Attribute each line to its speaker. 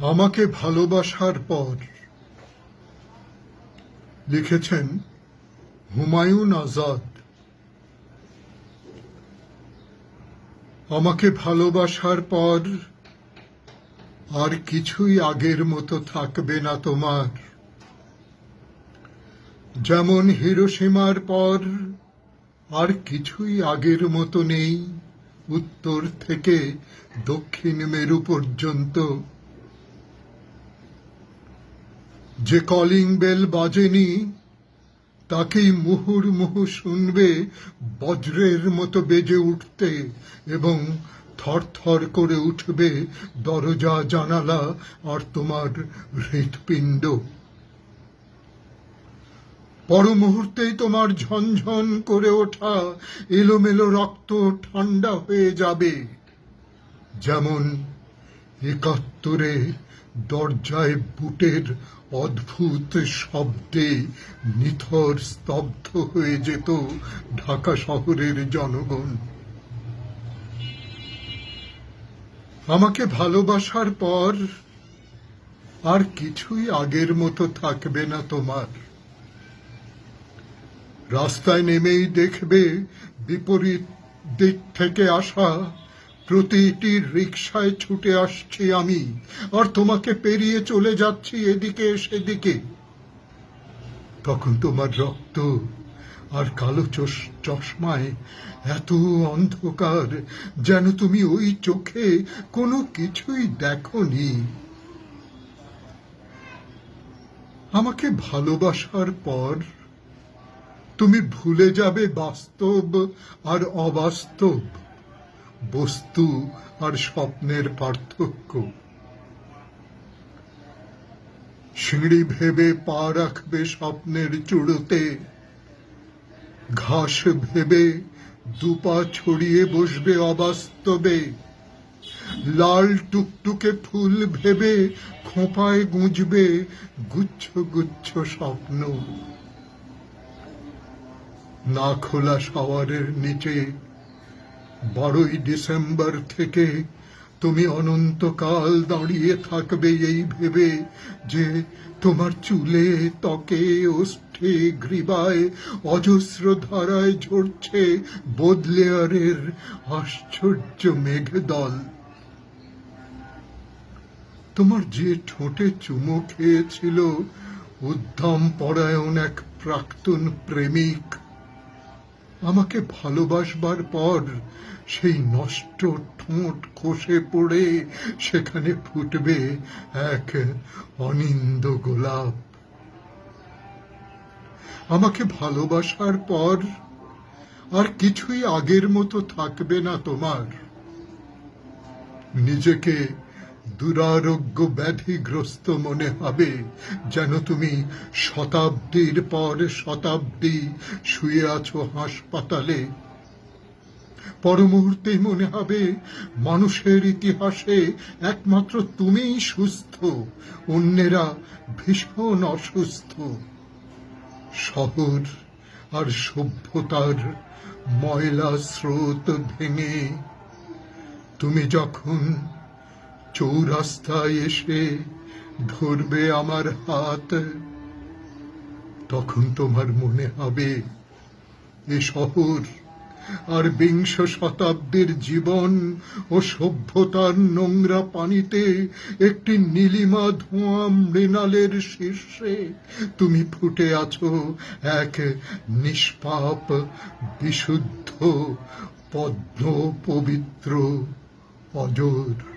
Speaker 1: আমাকে ভালোবাসার পর লিখেছেন হুমায়ুন আজাদ। আমাকে ভালোবাসার পর আর কিছুই আগের মতো থাকবে না তোমার। যেমন হিরোসীমার পর আর কিছুই আগের মতো নেই, উত্তর থেকে দক্ষিণ মেরু পর্যন্ত। যে কলিং বেল বাজেনি, তাকেই মুহুর্মুহু শুনবে বজ্রের মতো বেজে উঠতে এবং থরথর করে উঠবে দরজা, জানালা আর তোমার হৃৎপিণ্ড। পর মুহূর্তেই তোমার ঝনঝন করে ওঠা এলোমেলো রক্ত ঠান্ডা হয়ে যাবে, যেমন একাত্তরে দরজায় বুটের অদ্ভুত শব্দে নিথর স্তব্ধ হয়ে যেত ঢাকা শহরের জনগণ। আমাকে ভালোবাসার পর আর কিছুই আগের মতো থাকবে না তোমার। রাস্তায় নেমেই দেখবে বিপরীত দিক থেকে আসা প্রতিটি রিক্সায় ছুটে আসছি আমি, আর তোমাকে পেরিয়ে চলে যাচ্ছি এদিকে সেদিকে। তখন তোমার রক্ত আর কালো চশ- চশমায় এত অন্ধকার যেন তুমি ওই চোখে কোনো কিছুই দেখনি। আমাকে ভালোবাসার পর তুমি ভুলে যাবে বাস্তব আর অবাস্তব। বস্তু আর স্বপ্নের পার্থক্য। সিঁড়ি ভেবে পা রাখবে স্বপ্নের চূড়োতে, ঘাস ভেবে দুপা ছড়িয়ে বসবে অবাস্তবে, লাল টুকটুকে ফুল ভেবে খোঁপায় গুঁজবে গুচ্ছ গুচ্ছ স্বপ্ন। না খোলা শাওয়ারের নিচে বারোই ডিসেম্বর থেকে তুমি অনন্তকাল দাঁড়িয়ে থাকবে এই ভেবে যে তোমার চুলে ত্বকে ওষ্ঠে গ্রীবায় অজস্র ধারায় ঝরছে বদলেয়ারের আশ্চর্য মেঘদল। তোমার যে ঠোঁটে চুমো খেয়েছিল উদ্যম পরায়ণ এক প্রাক্তন প্রেমিক আমাকে ভালোবাসবার পর সেই নষ্ট ঠোঁট খসে পড়ে সেখানে ফুটবে এক অনিন্দ গোলাপ। আমাকে ভালোবাসার পর আর কিছুই আগের মতো থাকবে না তোমার। নিজেকে দুরারোগ্য ব্যাধিগ্রস্ত মনে হবে যেন তুমি শতাব্দীর পর শতাব্দী শুয়ে আছো হাসপাতালে। পর মুহূর্তেই মনে হবে মানুষের ইতিহাসে একমাত্র তুমিই সুস্থ, অন্যেরা ভীষণ অসুস্থ। শহর আর সভ্যতার ময়লা স্রোত ভেঙে তুমি যখন চৌরাস্তায় এসে ধরবে আমার হাত। তখন তোমার মনে হবে, এ শহর আর বিংশ শতাব্দীর জীবন ও সভ্যতার নোংরা পানিতে একটি নীলিমা ধোঁয়া মৃণালের শীর্ষে তুমি ফুটে আছো এক নিষ্পাপ, বিশুদ্ধ, পদ্ম, পবিত্র, অজর।